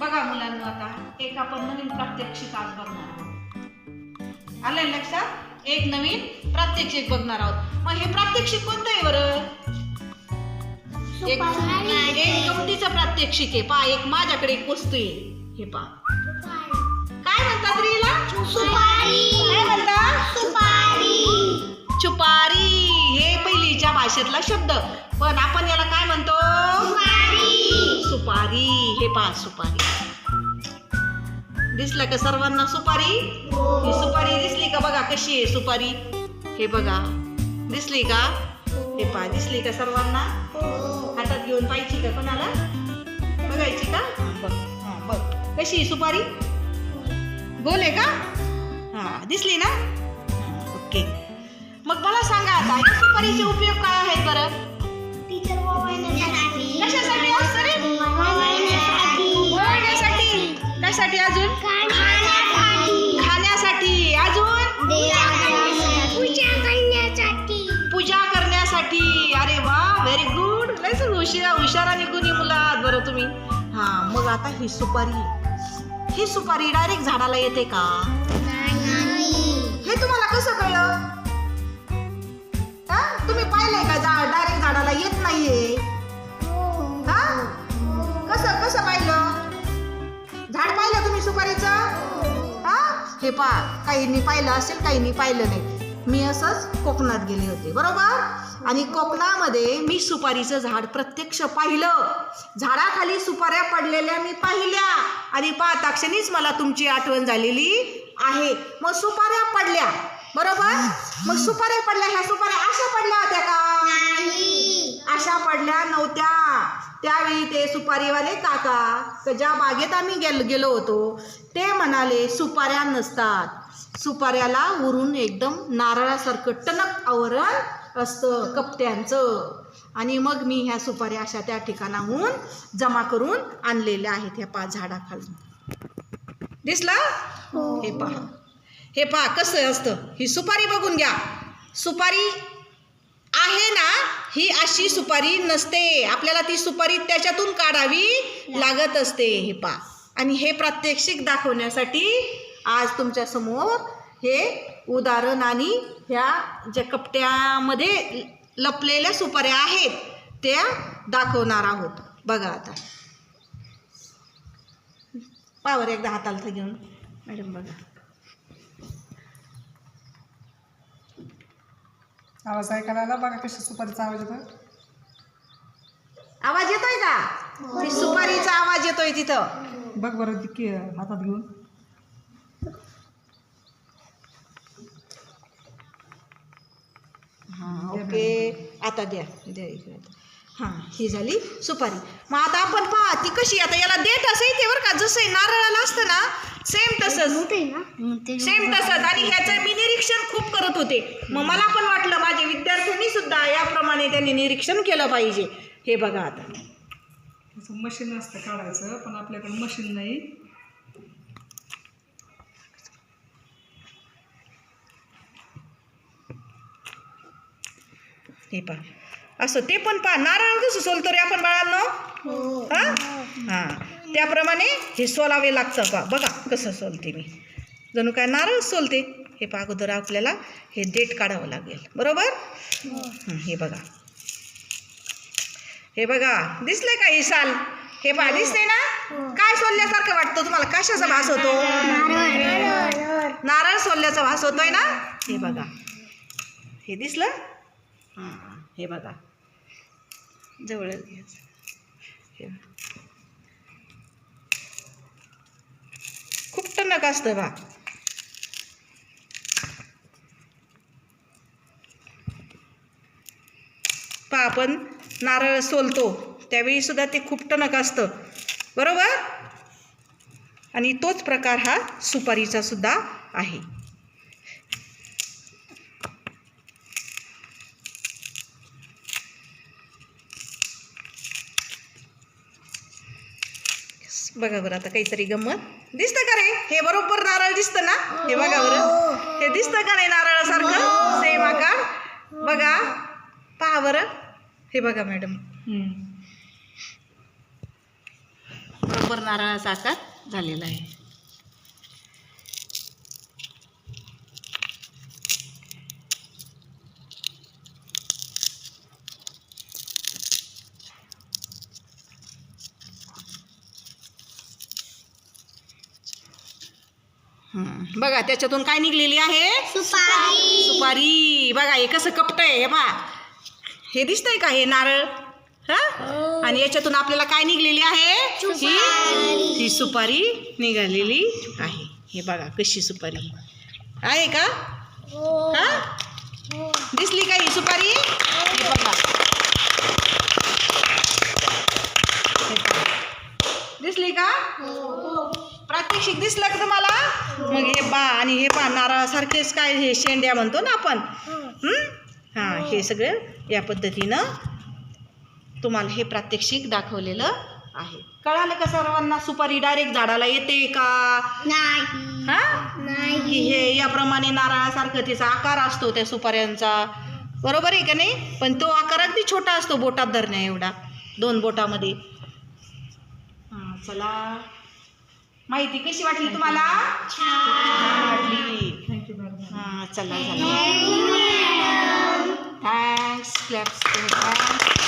बघा मुलांना आता एक आपण नवीन प्रात्यक्षिक आज बघणार आहोत. आलंय लक्षात? एक नवीन प्रात्यक्षिक बघणार आहोत. मग हे प्रात्यक्षिक कोणतं आहे बरं? एक एक गमतीचं प्रात्यक्षिक आहे. पा एक माझ्याकडे एक वस्तू आहे. हे पा काय म्हणतात रे हिला काय म्हणतात चुपारी हे पहिलीच्या भाषेतला शब्द. पण आपण याला काय म्हणतो? सुपारी हे पहा सुपारी. दिसलं का सर्वांना सुपारी? ही सुपारी दिसली का बघा कशी आहे सुपारी? हे बघा. दिसली का? हे पहा दिसली का सर्वांना? हातात घेऊन पाहिजे का कोणाला? बघायची का? बघ. हा बघ. कशी आहे सुपारी? गोल आहे का? हा दिसली ना? ओके. मग मला सांगा आता या सुपारीचे उपयोग काय आहेत बरं? कशासाठी? हुशार हुशार निघून मुलात मुलं आहात बरं तुम्ही. हा मग आता ही सुपारी. ही सुपारी डायरेक्ट झाडाला येते का? हे तुम्हाला कसं कळलं? तुम्ही पाहिलंय का झाड? डायरेक्ट झाडाला येत नाहीये. हा? कसं कसं पाहिलं? झाड पाहिलं तुम्ही सुपारीचं? हा? हे पा काहींनी पाहिलं असेल काहींनी पाहिलं नाही. मी असंच कोकणात गेले होते बरोबर? आणि कोकणामध्ये मी सुपारीचं झाड प्रत्यक्ष पाहिलं. झाडाखाली सुपाऱ्या पडलेल्या मी पाहिल्या. आणि पाहता क्षणीच मला तुमची आठवण झालेली आहे. मग सुपाऱ्या पडल्या. बरोबर? मग सुपाऱ्या पडल्या. ह्या सुपाऱ्या अशा पडल्या होत्या का? अशा पडल्या नव्हत्या. त्यावेळी ते सुपारीवाले काका ज्या बागेत आम्ही गेल गेलो होतो ते म्हणाले सुपाऱ्या नसतात. सुपाऱ्याला वरून एकदम नारळासारखं टणक आवरण असतं कपट्यांचं आणि मग मी ह्या सुपाऱ्या अशा त्या ठिकाणाहून जमा करून आणलेल्या आहेत ह्या पाच झाडाखालून. दिसलं? हे. पहा. हे पहा कसं असतं. ही सुपारी बघून घ्या. सुपारी आहे ना ही अशी सुपारी नसते. आपल्याला ती सुपारी त्याच्यातून काढावी लागत असते हे पा आणि हे प्रात्यक्षिक दाखवण्यासाठी आज तुमच्यासमोर हे उदाहरण आणि ह्या ज्या कपट्यामध्ये लपलेल्या सुपाऱ्या आहेत त्या दाखवणार आहोत. बघा आता. पावर एकदा हाताला घेऊन. मॅडम बघा. आवाज ऐकायला आला? बघा कशी सुपारीचा आवाज येतो आवाज येतोय का? ती सुपारीचा आवाज येतोय तिथं. बघ बरं ती हातात घेऊन. हां ओके. आता द्या. द्या इकडे आता. हां ही झाली सुपारी. मग आता आपण पहा ती कशी आता याला देठ असं येते बरं का जसं नारळाला असतं ना सेम तसंच. सेम तसंच. आणि ह्याचं मी निरीक्षण खूप करत होते. मग मला पण वाटलं माझ्या विद्यार्थ्यांनी सुद्धा याप्रमाणे त्यांनी निरीक्षण केलं पाहिजे. हे बघा आता. मशीन असतं काढायचं पण आपल्याकडे मशीन नाही. हे पहा. असं ते पण पहा. नारळ कसं सोलतो रे आपण बाळांनो? हा. हा? त्याप्रमाणे हे सोलावे लागतं पहा. बघा कसं सोलते मी. जणू काय नारळ सोलते? हे पहा अगोदर आपल्याला हे देठ काढावं लागेल. बरोबर? हं, हे बघा. हे बघा. दिसले का ही साल? हे पहा दिसते ना? काय सोलल्यासारखं वाटतं तुम्हाला? कशाचा भास होतो? नारळ. सोलल्याचा भास होतोय ना? हे बघा. हे दिसलं? हां हे बघा. जवळच घ्यायचं. खूप टणक असतं बा. पा आपण नारळ सोलतो त्यावेळी सुद्धा ते खूप टणक असतं. बरोबर? आणि तोच प्रकार हा सुपारीचा सुद्धा आहे. बघा बरं आता काहीतरी गंमत. दिसतं का रे? हे बरोबर नारळ दिसतं ना? हे बघा बरं. हे दिसतं का नाही नारळासारखं? सेम आकार. बघा. पहा बरं. हे बघा मॅडम. बरोबर नारळाचा आकार झालेला आहे. बघा त्याच्यातून काय निघलेली आहे? सुपारी. सुपारी. बघा हे कसं कपटय हे बा हे दिसतंय का हे नारळ? हा? आणि याच्यातून आपल्याला काय निघलेली आहे? ही ही सुपारी निघालेली आहे. हे बघा कशी सुपारी. आहे का? हा. दिसली का ही सुपारी? हे हे. बघा. दिसली का? प्रात्यक्षिक दिसलं का तुम्हाला? मग हे बा आणि हे पा नारळासारखेच काय हे शेंड्या म्हणतो ना आपण? हं? हा सगळं या पद्धतीनं तुम्हाला हे प्रात्यक्षिक दाखवलेलं आहे. कळालं का सर्वांना सुपारी डायरेक्ट झाडाला येते का? नाही. हा? की हे याप्रमाणे नारळासारखं त्याचा आकार असतो त्या सुपाऱ्यांचा. बरोबर आहे का नाही? पण तो आकार अगदी छोटा असतो बोटात धरण्या एवढा दोन बोटामध्ये. हां चला. माहिती कशी वाटली तुम्हाला? छान. वाटली. हां चला चला. Thanks claps thanks